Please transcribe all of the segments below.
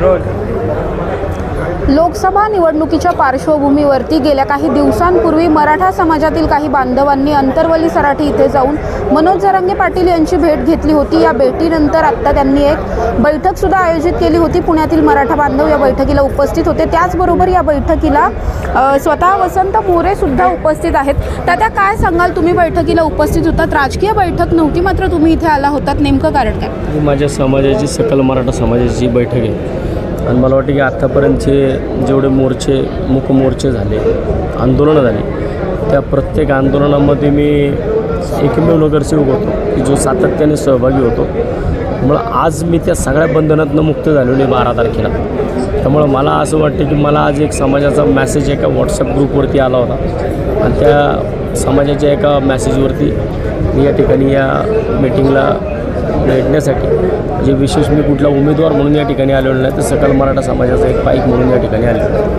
роль लोकसभा निवडणुकीच्या पार्श्वभूमीवरती गेल्या काही दिवसांपूर्वी मराठा समाजातील काही बांधवांनी अंतरवली सराठी इथे जाऊन मनोज जरांगे पाटील यांची भेट घेतली होती. या भेटीनंतर आत्ता त्यांनी एक बैठक सुद्धा आयोजित केली होती. पुण्यातील मराठा बांधव या बैठकीला उपस्थित होते. त्याचबरोबर या बैठकीला स्वतः वसंत मोरे सुद्धा उपस्थित आहेत. तात्या काय सांगाल? तुम्ही बैठकीला उपस्थित होतात. राजकीय बैठक नव्हती मात्र तुम्ही इथे आला होतात. नेमकं कारण काय? माझ्या समाजाची सकल मराठा समाजाची बैठक आहे आणि मला वाटतं की आत्तापर्यंतचे जेवढे मोर्चे मुक मोर्चे झाले आंदोलनं झाली त्या प्रत्येक आंदोलनामध्ये मी एकमेव नगरसेवक होतो की जो सातत्याने सहभागी होतो. त्यामुळं आज मी त्या सगळ्या बंधनातनं मुक्त झालेलो आहे बारा तारखेला. त्यामुळं मला असं वाटतं की मला आज एक समाजाचा मॅसेज एका व्हॉट्सअप ग्रुपवरती आला होता. आणि त्या समाजाच्या एका मॅसेजवरती मी या ठिकाणी या मीटिंगला भेटण्यासाठी. जे विशेष मी कुठला उमेदवार म्हणून या ठिकाणी आलेलो नाही तर सकल मराठा समाजाचा एक पाईक म्हणून या ठिकाणी आलेलो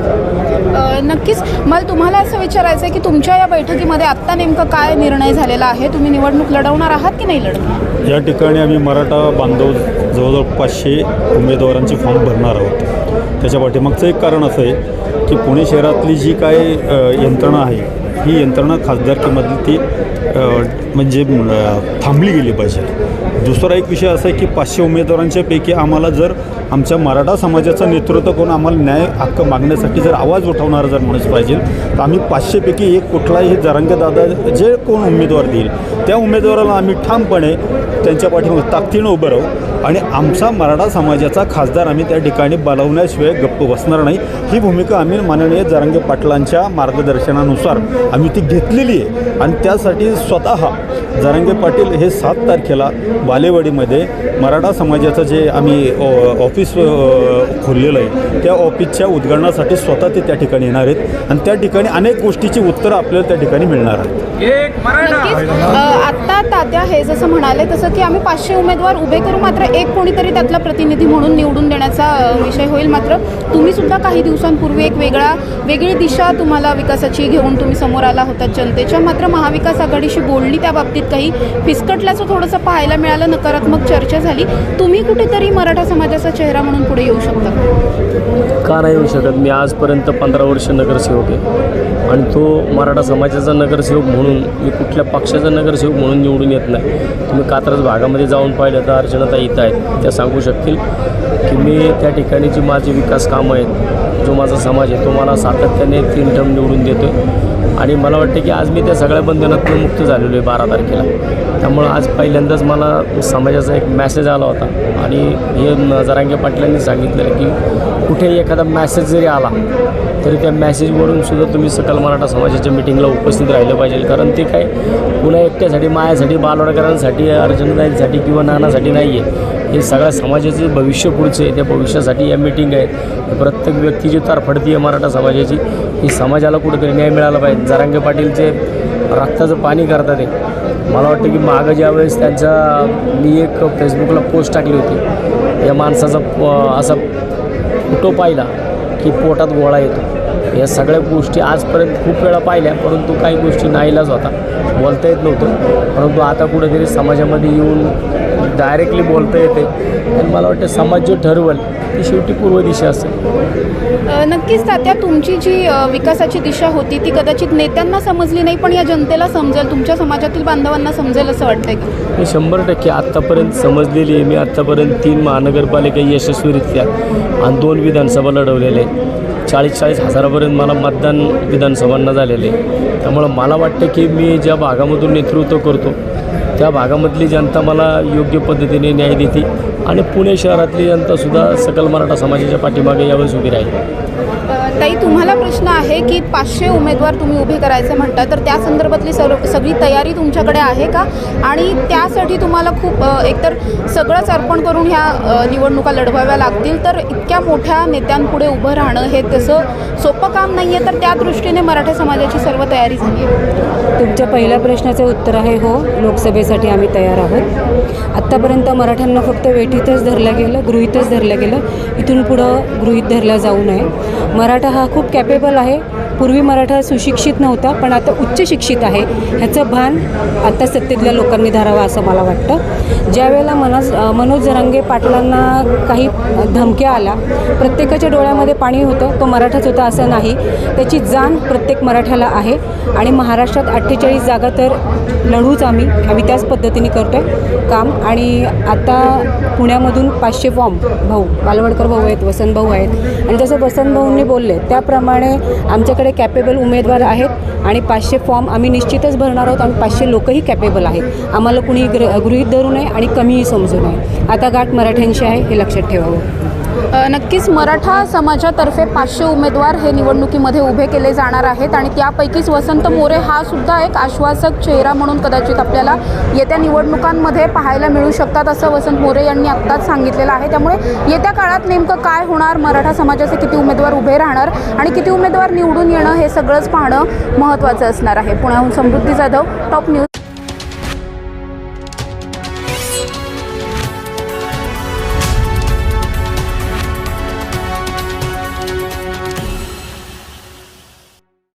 नक्कीच. मला तुम्हाला असं विचारायचं आहे की तुमच्या या बैठकीमध्ये आत्ता नेमकं काय निर्णय झालेला आहे? तुम्ही निवडणूक लढवणार आहात की नाही लढवणार? या ठिकाणी आम्ही मराठा बांधव जवळजवळ पाचशे उमेदवारांचे फॉर्म भरणार आहोत. त्याच्या पाठीमागचं एक कारण असं आहे की पुणे शहरातली जी काय यंत्रणा आहे ही यंत्रणा खासदारकीमधली ती म्हणजे थांबली गेली पाहिजे. दुसरा एक विषय असा आहे की पाचशे उमेदवारांच्या पैकी आम्हाला जर आमच्या मराठा समाजाचं नेतृत्व करून आम्हाला न्याय हक्क मागण्यासाठी जर आवाज उठवणारा जर माणूस पाहिजे तर आम्ही पाचशेपैकी एक कुठलाही जरांगे दादा जे कोण उमेदवार देईल त्या उमेदवाराला आम्ही ठामपणे त्यांच्या पाठीमागे ताकदीनं उभं राहू आणि आमचा मराठा समाजाचा खासदार आम्ही त्या ठिकाणी बनवण्याशिवाय गप्प बसणार नाही. ही भूमिका आम्ही माननीय जरांगे पाटलांच्या मार्गदर्शनानुसार आम्ही ती घेतलेली आहे आणि त्यासाठी स्वतः जरांगे पाटील हे सात तारखेला बालेवाडीमध्ये मराठा समाजाचं जे आम्ही ऑफिस खोललेलं आहे त्या ऑफिसच्या उद्घाटनासाठी स्वतः ते त्या ठिकाणी येणार आहेत. आणि त्या ठिकाणी अनेक गोष्टीची उत्तरं आपल्याला त्या ठिकाणी मिळणार आहेत. आत्ता तात्या हे जसं म्हणाले तसं की आम्ही पाचशे उमेदवार उभे करू मात्र एक कोणीतरी त्यातला प्रतिनिधी म्हणून निवडून देण्याचा विषय होईल. मात्र तुम्ही सुद्धा काही दिवसांपूर्वी एक वेगळा वेगळी दिशा तुम्हाला विकासाची घेऊन तुम्ही समोर आला होता जनतेच्या. मात्र महाविकास आघाडीशी बोलणी त्या बाबतीत काही. फिसकटल्याचं थोडंसं पाहायला मिळालं नकारात्मक चर्चा झाली. तुम्ही कुठेतरी मराठा समाजाचा चेहरा म्हणून पुढे येऊ शकता का? नाही येऊ शकत? मी आजपर्यंत पंधरा वर्ष नगरसेवक आहे. आणि तो मराठा समाजाचा नगरसेवक म्हणून मी कुठल्या पक्षाचा नगरसेवक म्हणून निवडून येत नाही. तुम्ही कात्रज भागामध्ये जाऊन पाहिलं तर अर्चनाता येत आहेत. त्या सांगू शकतील की मी त्या ठिकाणी जी माझी विकास कामं आहेत. जो माझा समाज आहे तो मला सातत्याने तीन टर्म निवडून देतो आहे आणि मला वाटतं की आज मी त्या सगळ्या बंधनातून मुक्त झालेलो आहे बारा तारखेला. त्यामुळं आज पहिल्यांदाच मला समाजाचा एक मॅसेज आला होता. आणि हे न- जरांगे पाटलांनी सांगितलेलं की कुठेही एखादा मॅसेज जरी आला तरी त्या मॅसेजवरून सुद्धा तुम्ही सकल मराठा समाजाच्या मिटिंगला उपस्थित राहिलं पाहिजे. कारण ते काय पुन्हा एकट्यासाठी मायासाठी बालवाडकरांसाठी अर्जुनदाईंसाठी किंवा नानासाठी नाही आहे हे सगळ्या समाजाचे भविष्य पुढचे आहे त्या भविष्यासाठी या मिटिंग आहेत. प्रत्येक व्यक्तीची तारफडती आहे मराठा समाजाची ही समाजाला कुठेतरी न्याय मिळाला पाहिजे. जरांगे पाटीलचे रक्ताचं पाणी करतात ते मला वाटतं की मागं ज्यावेळेस त्यांचा मी एक फेसबुकला पोस्ट टाकली होती. या माणसाचा प- असा तो पाहिला की पोटात गोळा येतो. या सगळ्या गोष्टी आजपर्यंत खूप वेळा पाहिल्या परंतु काही गोष्टी नाईलाज होता. बोलता येत नव्हतं. परंतु आता कुठेतरी समाजामध्ये येऊन डायरेक्टली बोलता येते. आणि मला वाटतं समाज जो ठरवल ती शेवटी पूर्व दिशा असेल. नक्कीच तात्या तुमची जी विकासाची दिशा होती ती कदाचित नेत्यांना समजली नाही पण या जनतेला समजेल तुमच्या समाजातील बांधवांना समजेल असं वाटतंय का? मी शंभर टक्के आत्तापर्यंत समजलेली आहे. मी आत्तापर्यंत तीन महानगरपालिका यशस्वीरित्या आणि दोन विधानसभा लढवलेले चाळीस चाळीस हजारापर्यंत मला मतदान विधानसभांना झालेले आहे. त्यामुळं मला वाटतं की मी ज्या भागामधून नेतृत्व करतो त्या भागामधली जनता मला योग्य पद्धतीने न्याय देते आणि पुणे शहरातली जनतासुद्धा सकल मराठा समाजाच्या पाठीमागे यावेळेस उभी राहील. ताई तुम्हाला प्रश्न आहे की पाचशे उमेदवार तुम्ही उभे करायचे म्हणता तर त्या संदर्भातली सर्व सगळी तयारी तुमच्याकडे आहे का? आणि त्यासाठी तुम्हाला खूप एकतर सगळंच अर्पण करून ह्या निवडणुका लढवाव्या लागतील तर इतक्या मोठ्या नेत्यांपुढे उभं राहणं हे तसं सोपं काम नाही आहे तर त्या दृष्टीने मराठा समाजाची सर्व तयारी झाली आहे. तुमच्या पहिल्या प्रश्नाचे उत्तर आहे हो लोकसभेसाठी आम्ही तयार आहोत. आत्तापर्यंत मराठ्यांना फक्त वेठीतच धरलं गेलं गृहीतच धरलं गेलं. इथून पुढं गृहीत धरलं जाऊ नये. मरा मराठा हा खूप कॅपेबल आहे. पूर्वी मराठा सुशिक्षित नव्हता पण आता उच्च शिक्षित आहे. ह्याचं भान आता सत्तेतल्या लोकांनी धरावं असं मला वाटतं. ज्यावेळेला मनोज मनोज जरांगे पाटलांना काही धमक्या आल्या प्रत्येकाच्या डोळ्यामध्ये पाणी होतं तो मराठाच होता असं नाही. त्याची जाण प्रत्येक मराठ्याला आहे आणि महाराष्ट्रात अठ्ठेचाळीस जागा तर लढूच आम्ही आम्ही त्याच पद्धतीने करतो आहे काम. आणि आता पुण्यामधून पाचशे फॉर्म भाऊ बालवडकर भाऊ आहेत वसंत भाऊ आहेत. आणि जसं वसंत भाऊंनी बोलले त्याप्रमाणे आमच्याकडे कॅपेबल उमेदवार आहेत आणि पाचशे फॉर्म आम्ही निश्चितच भरणार आहोत. आणि पाचशे लोकही कॅपेबल आहेत. आम्हाला कुणी ग्र गृहित धरू नये आणि कमीही समजू नये. आता गाठ मराठ्यांशी आहे हे लक्षात ठेवावं. नक्कीच मराठा समाजातर्फे पाचशे उमेदवार हे निवडणुकीमध्ये उभे केले जाणार आहेत आणि त्यापैकीच वसंत मोरे हा सुद्धा एक आश्वासक चेहरा म्हणून कदाचित आपल्याला येत्या निवडणुकांमध्ये पाहायला मिळू शकतात असं वसंत मोरे यांनी आत्ताच सांगितलेलं आहे. त्यामुळे येत्या काळात नेमकं काय होणार? मराठा समाजाचे किती उमेदवार उभे राहणार आणि किती उमेदवार निवडून येणं हे सगळंच पाहणं महत्त्वाचं असणार आहे. पुण्याहून समृद्धी जाधव टॉप न्यूज